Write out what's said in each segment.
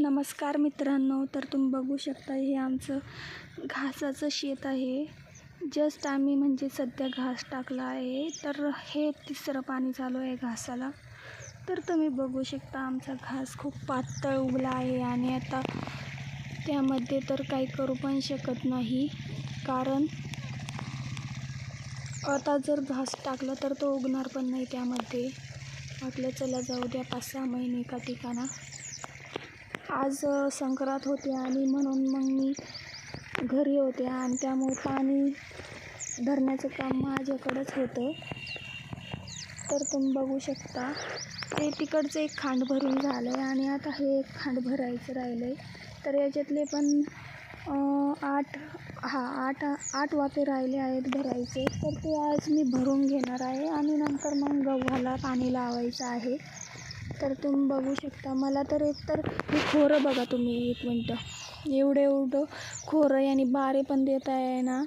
नमस्कार मित्रांनो तर तुम्ही बघू शकता हे आमचं घासाचं शेत आहे. जस्ट आम्ही म्हणजे सध्या घास टाकला आहे. तर हे तिसरं पाणी चालू आहे घासाला. तर तुम्ही बघू शकता आमचा घास खूप पातळ उगला आहे आणि आता त्यामध्ये तर काही करू पण शकत नाही. कारण आता जर घास टाकला तर तो उगणार पण नाही त्यामध्ये. आपल्या चला जाऊ द्या पाच सहा महिने एका ठिकाणा. आज संक्रांत होती आणि म्हणून मग मी घरी होते आणि त्यामुळे पाणी धरण्याचं काम माझ्याकडंच होतं. तर तुम्ही बघू शकता ते तिकडचं एक खांड भरून झालं आहे आणि आता हे एक खांड भरायचं राहिलं आहे तर याच्यातले पण आठ हा आठ आठ वाफे राहिले आहेत भरायचे. तर ते आज मी भरून घेणार आहे आणि नंतर मग गव्हाला पाणी लावायचं आहे. तर तुम्ही बघू शकता. मला तर एक तर हे खोरं बघा तुम्ही एक मिनटं. एवढं एवढं खोरं आणि बारे पण देता ना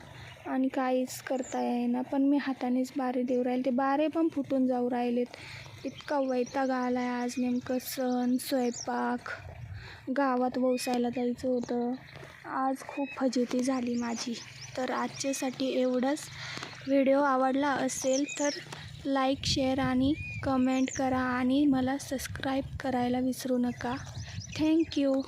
आणि काहीच करता येईना. पण मी हातानेच बारे देऊ राहिले. ते बारे पण फुटून जाऊ राहिलेत. इतका वैताग आला आहे आज नेमकं सण स्वयंपाक. गावात वसायला जायचं होतं. आज खूप फजिती झाली माझी. तर आजच्यासाठी एवढंच. व्हिडिओ आवडला असेल तर लाईक शेअर आणि कमेंट करा आणि मला सबस्क्राईब करायला विसरू नका. थँक्यू